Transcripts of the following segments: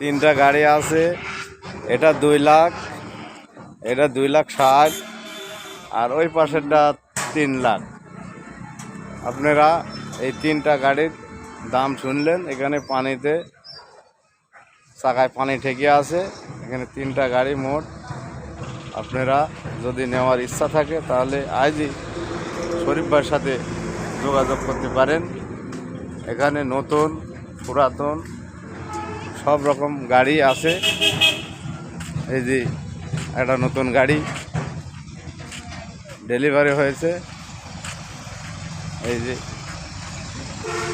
তিনটা গাড়ি আছে। এটা দুই লাখ, এটা দুই লাখ ষাট, আর ওই পাশেরটা তিন লাখ। আপনারা এই তিনটা গাড়ির দাম শুনলেন, এখানে পানিতে চাকায় পানি ঠেকে আছে, এখানে তিনটা গাড়ি মোট। আপনারা যদি নেওয়ার ইচ্ছা থাকে, তাহলে আজই শরীফ সাথে যোগাযোগ করতে পারেন। এখানে নতুন, পুরাতন সব রকম গাড়ি আছে। এই যে একটা নতুন গাড়ি ডেলিভারি হয়েছে। এই যে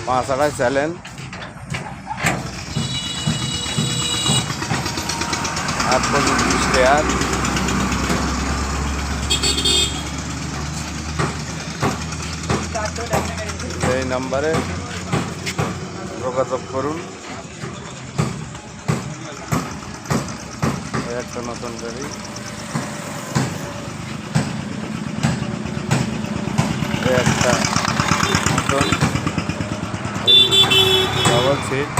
পাঁচ আড়াই চ্যালেন আট বিশ টায়ার এই নাম্বারে যোগাযোগ করুন। একটা নতুন গাড়ি। একটা নতুন ডবল সিট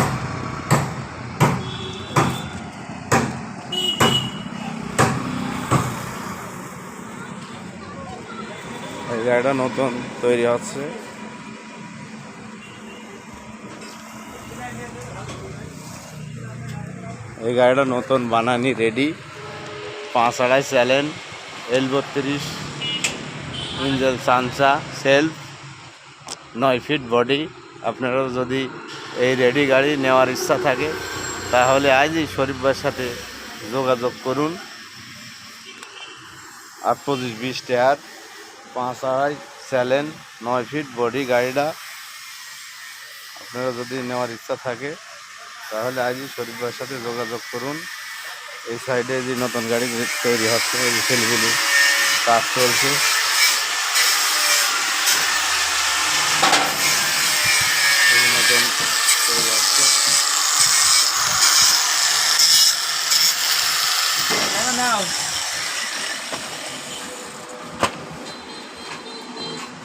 এই গাড়িটা নতুন তৈরি হচ্ছে। এই গাড়িটা নতুন বানানি রেডি পাঁচ আড়াই স্যালেন এল বত্রিশ ইঞ্জেল সানসা সেলফ নয় ফিট বডি আপনারাও যদি এই রেডি গাড়ি নেওয়ার ইচ্ছা থাকে, তাহলে আজই শরীফ ভাইয়ের সাথে যোগাযোগ করুন। আট পঁচিশ বিশ টায়ার, পাঁচ আড়াই স্যালেন নয় ফিট বডি গাড়িটা। আপনারা যদি নেওয়ার ইচ্ছা থাকে তাহলে আজই শরীফ ভাইয়ের সাথে যোগাযোগ করুন। এই সাইডে যে নতুন গাড়ি তৈরি হচ্ছে, এই কাজ চলছে এই